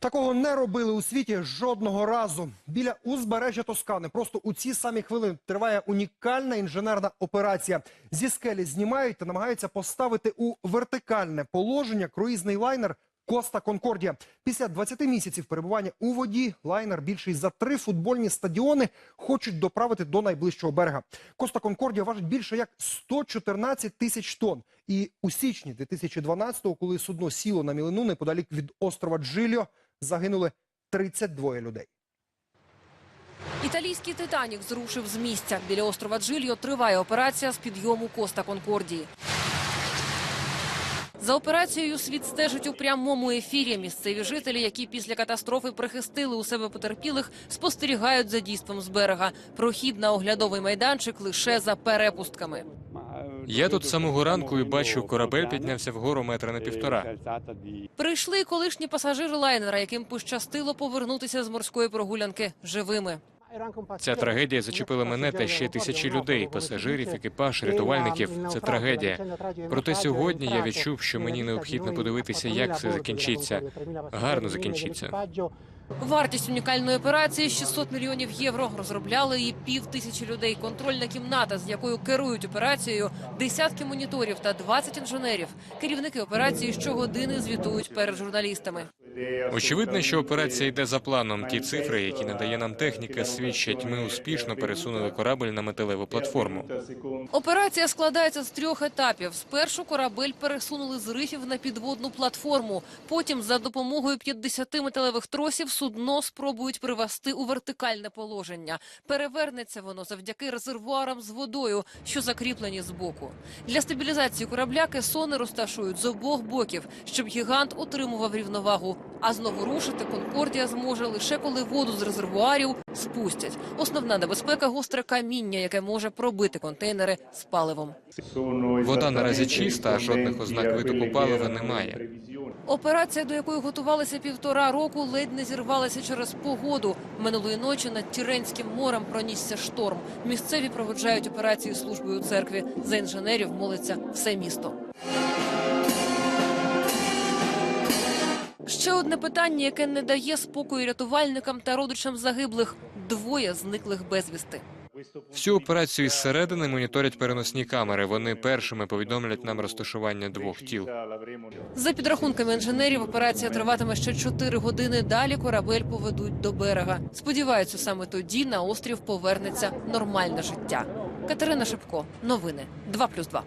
Такого не робили у світі жодного разу. Біля узбережжя Тоскани просто у ці самі хвилини триває унікальна інженерна операція. Зі скелі знімають та намагаються поставити у вертикальне положення круїзний лайнер Коста Конкордія. Після 20 місяців перебування у воді лайнер більший за три футбольні стадіони хочуть доправити до найближчого берега. Коста Конкордія важить більше як 114 тисяч тонн. І у січні 2012-го, коли судно сіло на мілину неподалік від острова Джиліо, загинули 32 людей. Італійський Титанік зрушив з місця. Біля острова Джильо триває операція з підйому Коста Конкордії. За операцією світ стежить у прямому ефірі. Місцеві жителі, які після катастрофи прихистили у себе потерпілих, спостерігають за дійством з берега. Прохід на оглядовий майданчик лише за перепустками. Я тут з самого ранку і бачу, корабель піднявся вгору метра на півтора. Прийшли колишні пасажири лайнера, яким пощастило повернутися з морської прогулянки живими. Ця трагедія зачепила мене та ще тисячі людей, пасажирів, екіпаж, рятувальників. Це трагедія. Проте сьогодні я відчув, що мені необхідно подивитися, як все закінчиться. Гарно закінчиться. Вартість унікальної операції 600 мільйонів євро. Розробляли її пів тисячі людей. Контрольна кімната, з якою керують операцією, десятки моніторів та 20 інженерів. Керівники операції щогодини звітують перед журналістами. Очевидно, що операція йде за планом. Ті цифри, які надає нам техніка, свідчать, ми успішно пересунули корабель на металеву платформу. Операція складається з трьох етапів. Спершу корабель пересунули з рифів на підводну платформу. Потім, за допомогою 50 металевих тросів, судно спробують привести у вертикальне положення. Перевернеться воно завдяки резервуарам з водою, що закріплені збоку. Для стабілізації корабля кесони розташують з обох боків, щоб гігант отримував рівновагу. А знову рушити Конкордія зможе лише коли воду з резервуарів спустять. Основна небезпека гостре каміння, яке може пробити контейнери з паливом. Вода наразі чиста, а жодних ознак витоку палива немає. Операція, до якої готувалися півтора року, ледь не зірвалася через погоду. Минулої ночі над Тіренським морем пронісся шторм. Місцеві проводжають операцію службою церкві. За інженерів молиться все місто. Ще одне питання, яке не дає спокою рятувальникам та родичам загиблих. Двоє зниклих безвісти. Всю операцію із середини моніторять переносні камери. Вони першими повідомлять нам розташування двох тіл. За підрахунками інженерів, операція триватиме ще 4 години. Далі корабель поведуть до берега. Сподіваються, саме тоді на острів повернеться нормальне життя. Катерина Шипко, новини 2+,2.